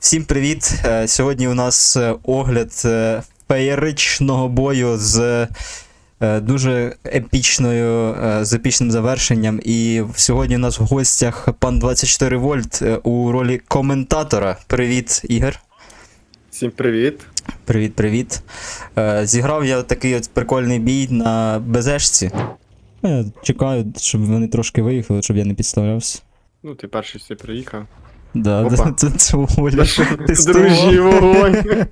Всім привіт! Е, Сьогодні у нас е, огляд е, феєричного бою з дуже епічною, з епічним завершенням. І сьогодні у нас в гостях пан 24 вольт у ролі коментатора. Привіт, Ігор. Всім привіт. Привіт, привіт. Е, Зіграв я такий от прикольний бій на БЗшці. Я чекаю, щоб вони трошки виїхали, щоб я не підставлявся. Ну, ти перший всі приїхав. Да, Опа. да, це, це Оля. Дружі вогонь.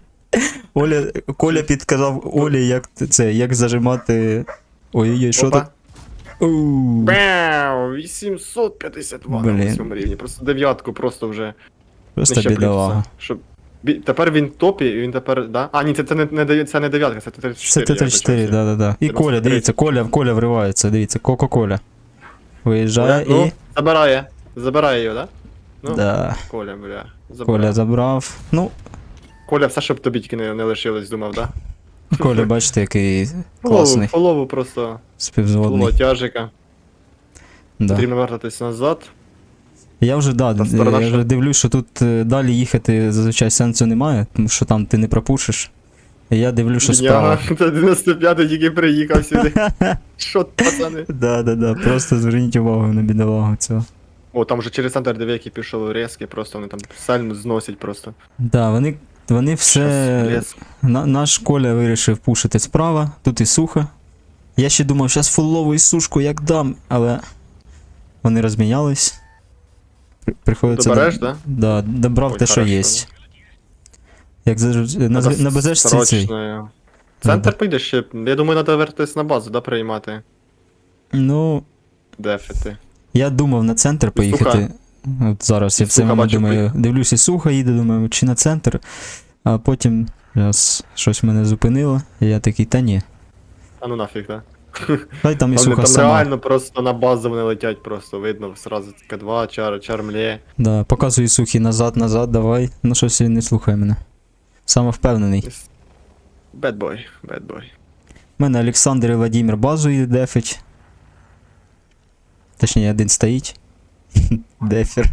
Оля, Коля підказав Олі, як це, як зажимати. Ой-ой-ой, що Опа. Оу. Бау, 852 Блін. на цьому рівні. Просто дев'ятку просто вже Просто нижче бідолага. Щоб... бі- Тепер він в топі, і він тепер, да? А, ні, це, це, не, не, це не дев'ятка, це Т-34. Це я Т-34, вибачаюся. да, да, да. І Просто Коля, дивіться, Коля, Коля вривається, дивіться, Кока-Коля. Виїжджає Коля, ну, і. забирає. Забирає його, да? Ну, Да. Коля, бля. Забирає. Коля забрав. Ну, Коля, все, щоб тобі тільки не, не лишилось, думав, да? Коля, бачите, який класний, Полову, полову просто співзводний. тяжика. Да. Потрібно вертатись назад. Я вже, да, сторона я що? вже дивлюсь, що тут е, далі їхати зазвичай сенсу немає, тому що там ти не пропушиш. І я дивлюсь, що справа. Бідняга, Та 95 тільки приїхав сюди. Що, пацани? Да, да, да. Просто зверніть увагу на бідолагу цього. О, там вже через центр диви, пішов резкий, просто вони там сальну зносять просто. Да, вони, вони все. На, наш Коля вирішив пушити справа, тут і сухо. Я ще думав, зараз фулову і сушку як дам, але вони розмінялись. При- Приходиться. Добереш, да? Да, добрав Ой, те, що є. Як завжди, на, на безешці цей. срочно. Центр піде ще, я думаю, треба вертатись на базу, да, приймати. Ну, Дефіти. Я думав на центр поїхати. От зараз я в Суха, бачу, думаю, дивлюся, сухо їде, думаю, чи на центр. А потім раз, щось мене зупинило, і я такий, та ні. А ну нафіг, да? Хай там і суха там сама. реально просто на базу вони летять, просто видно, сразу К2, чар, чармлє. Да, показую сухі назад, назад, давай. Ну щось він не слухає мене. Самовпевнений. Бедбой, бедбой. У мене Олександр і Владимир базою дефить. Точніше, один стоїть. Дефер.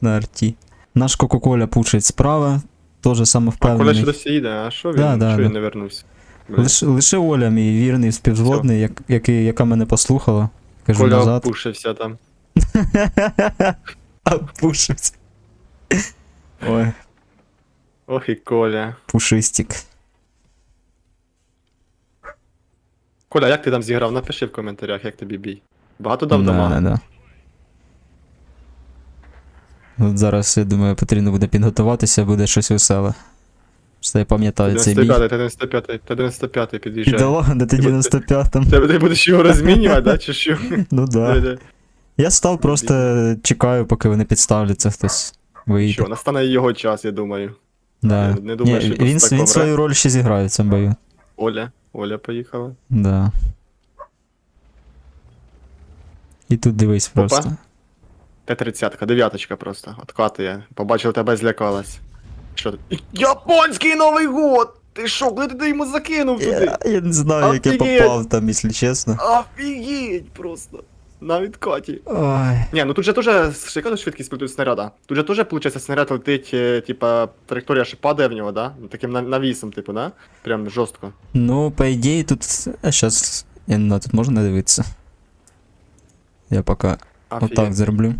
На арті. Наш Кока-Коля пушить справа. Теж А Коля ще досі їде, а що він? Да, да, що да. він не вернувся? Лише, лише Оля, мій вірний співзводний, як, який, яка мене послухала. Кажу Коля назад. опушився там. А пушить. Ой, Ох і Коля. пушистик. Коля, як ти там зіграв? Напиши в коментарях, як тобі бій. Багато дав Да, дамага? да, да. От зараз, я думаю, потрібно буде підготуватися, буде щось веселе. Що я пам'ятаю цей бій. 95, 95, 95 під'їжджає. Підала на Ти 95-м. Ти, ти будеш його розмінювати, да, чи що? Ну да. Я став просто чекаю, поки вони підставляться, хтось де? вийде. Що, настане його час, я думаю. Да. Я не думаю, Ні, що він, просто він свою роль ще зіграє в цьому бою. Оля, Оля поїхала. Да. І тут дивись просто. Т-30, дев'яточка просто. Откатує. Побачив тебе, злякалась. Що ти? Японський Новий год! Ти що, коли ти йому закинув туди? Я, я не знаю, як я Офігеть! попав там, якщо чесно. Офігеть просто! На відкаті. Ой. Ні, ну тут же теж тут швидкість летить снаряда. Тут же теж, виходить, снаряд летить, е, типа, траєкторія ще падає в нього, да? Таким на- навісом, типу, да? Прям жорстко. Ну, по ідеї, тут. А щас. Я не знаю, тут можна дивитися. Я пока Офігеть. отак зроблю.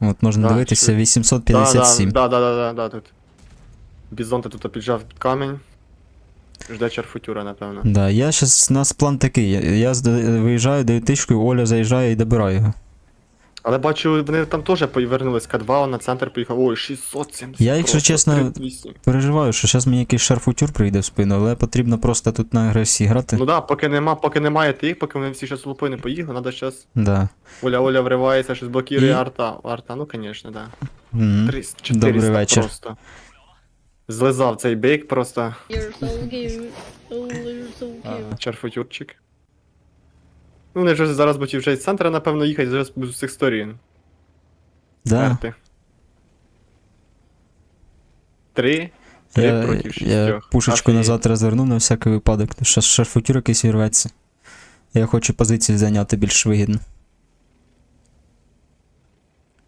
От можна Да, дивитися чую. 857. Да, да, да, да, да, тут. Бізонта тут піджав під камінь. Жде чарфутюра, напевно. Да, я щас, у нас план такий. Я, я виїжджаю, даю тичку, Оля заїжджає і добираю його. Але бачу, вони там теж повернулись. К2 на центр поїхав. Ой, 670. Я, якщо просто, чесно, 38. Переживаю, що зараз мені якийсь шарфутюр прийде в спину, але потрібно просто тут на агресії грати. Ну да, поки нема, поки немає тих, поки вони всі зараз лупою не поїхали, треба зараз. Да. Оля Оля вривається, щось блокує І- арта. Арта, ну звісно, да. Мгм. 300, 400 Добрий вечір. просто. Злизав цей бейк просто. You're so cute. Oh, you're so cute. Чарфутюрчик. Ну, вони вже зараз будуть вже з центра, напевно, їхати зараз з цих сторін. Да. Карти. Три. Три Я, проти я шістьох. пушечку Офігеть. назад розвернув на всякий випадок, що шарфутюр якийсь вірветься. Я хочу позицію зайняти більш вигідно.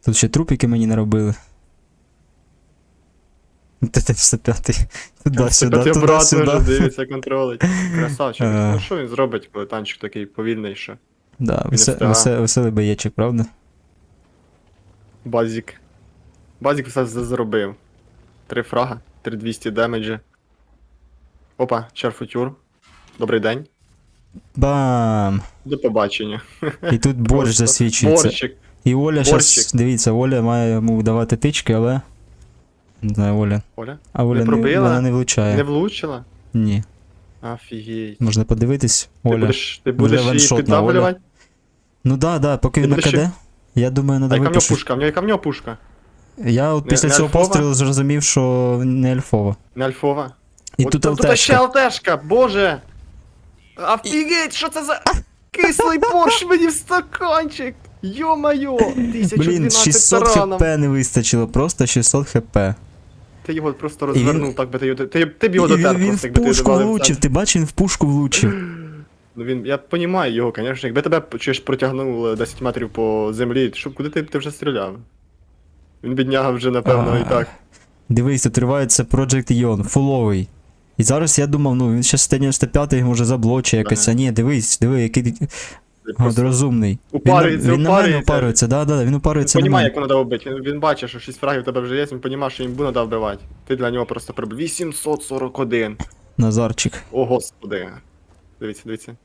Тут ще трупики мені наробили. Т-95. Туди-сюди, Сюди, обратно вже дивиться, контролить. Красавчик. Е. Ну що він зробить, коли танчик такий повільний, що? Да, весе- встигає. весе- веселий боєчик, правда? Базік. Базік все з- зробив. Три фрага, 3200 демеджі. Опа, Чарфутюр. Добрий день. Бам! До побачення. І тут борщ Просто засвічується. Борщик. І Оля Борщик. дивіться, Оля має йому давати тички, але. Не знаю, Оля. Оля. А Оля не, пробила? вона не влучає. Не влучила? Ні. Офігеть. Можна подивитись. Ти Оля. будеш, ти будеш її ваншотна під Оля. завалювати? Ну да, да, поки Ти він на КД. ще- Я думаю, А надо яка в нього пушка? В нього яка в нього пушка? Я от Не- після не цього альфова? пострілу зрозумів, що не альфова. Не альфова? І От тут там- Тут ще ЛТшка. ЛТшка, боже! Офігеть, що це за кислий борщ мені в стаканчик! Йо-моє! 1012 Блін, 600 тараном. хп не вистачило, просто 600 хп. Ти його просто він- так би ти його. Ти, ти б його дотер він просто, в якби ти пушку влучив, ти бачив, він в пушку влучив. Ну він, я понімаю його, звісно. Якби тебе чуєш протягнуло 10 метрів по землі, що куди ти, ти вже стріляв? Він бідняга вже, напевно, і так. Дивись, тут тривається Project Ion, фуловий. І зараз я думав, ну він ще 195 може заблочить якось. А ні, дивись, диви, який От розумний. Упарюється, він, він на мене упарюється. упарюється, да, да, він упарюється Понімає, мене. як воно треба вбити. Він, він бачить, що 6 фрагів у тебе вже є, він понімає, що йому треба вбивати. Ти для нього просто прибив. 841. Назарчик. О, господи. Дивіться, дивіться.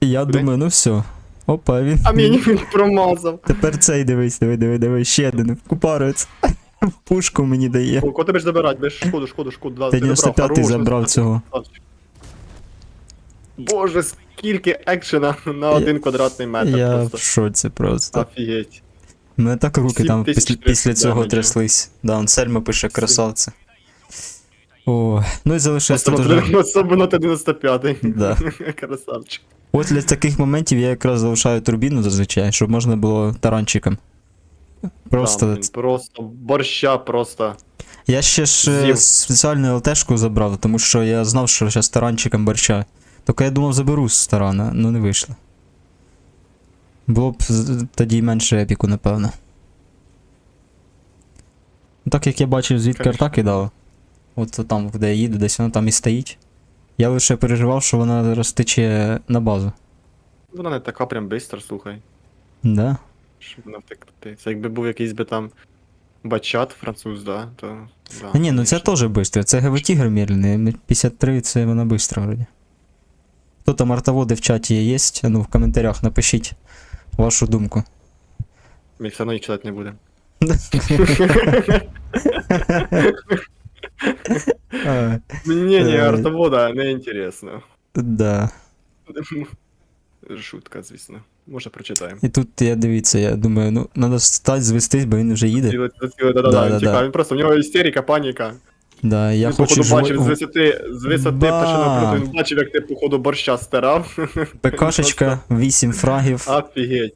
Я Куди? думаю, ну все. Опа, він. А мені він промазав. Тепер цей дивись, диви, диви, диви, ще один. Упарюється. В пушку мені дає. О, Кого тебе ж забирати? Без шкоду, шкоду, шкоду. Да, ти забрав, 95 хорош, забрав цього. Боже, скільки екшена на один квадратний метр Я в просто. шоці просто. Офігеть. У мене так руки там після, після цього тряслись. Да, он Сельма пише красавце. О, ну і залишилось тут уже. особливо 95-й. Да. Красавчик. От для таких моментів я якраз залишаю турбіну зазвичай, щоб можна було таранчиком. Просто. Там, просто борща просто. Я ще ж е, з'їв. спеціальну ЛТшку забрав, тому що я знав, що зараз таранчиком борща. Тільки я думав, заберу з тарана, ну не вийшло. Було б тоді менше епіку, напевно. Ну, Так як я бачив, звідки арта кидала. От там, де я їду, десь вона там і стоїть. Я лише переживав, що вона зараз тече на базу. Вона не така прям бистра, слухай. Да? Щоб вона втекти. Це якби був якийсь би там бачат француз, да, то. Да, А ні, ну це теж швидко. Це ГВ-тігр 53 це вона швидко вроді. Хто там артоводи в чаті є? А ну в коментарях напишіть вашу думку. Ми все одно їх читати не будемо. А, Ні, ні, Е. артовода не інтересно. Да. Шутка, звісно. Може прочитаємо. І тут я дивіться, я думаю, ну треба стати звестись, бо він вже їде. Ціле, ціле, да, да, Да, да, да, він тікав. да. Він просто, в нього істерика, паніка. Да, я він, хочу походу, бачив з висоти, з висоти Бам! пташиного він бачив, як ти, походу, борща стирав. ПКшечка, 8 фрагів. Офігеть,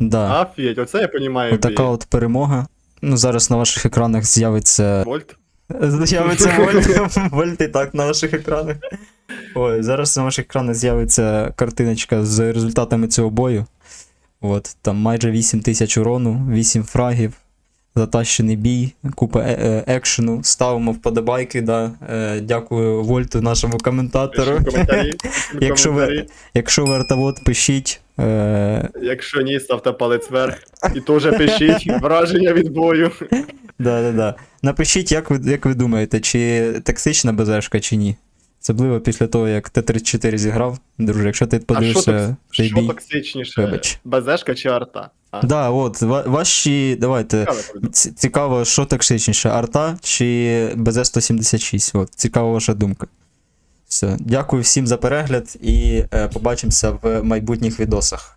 Да. офігеть, оце я понімаю. Отака от перемога. Ну, зараз на ваших екранах з'явиться Вольт. З'явиться вольт, вольт і так на ваших екранах. Ой, зараз на ваших екранах з'явиться картиночка з результатами цього бою. От, там майже 8 тисяч урону, 8 фрагів, затащений бій, купа е- е- екшену. Ставимо вподобайки, да. Е, дякую Вольту, нашому коментатору. Коментарі. Якщо ви- Якщо ви артовод, пишіть. Якщо ні, ставте палець вверх. І теж пишіть враження від бою. да, да, да. Напишіть, як ви, як ви думаєте, чи токсична БЗшка, чи ні. Особливо після того, як Т-34 зіграв. Друже, якщо ти А що, токсичніше? Вибач. Базешка чи арта? А, Да, от, ва- ваші. Давайте. Цікаво, що токсичніше, арта чи БЗ-176? От, цікава ваша думка. Все. Дякую всім за перегляд і е, побачимося в майбутніх відосах.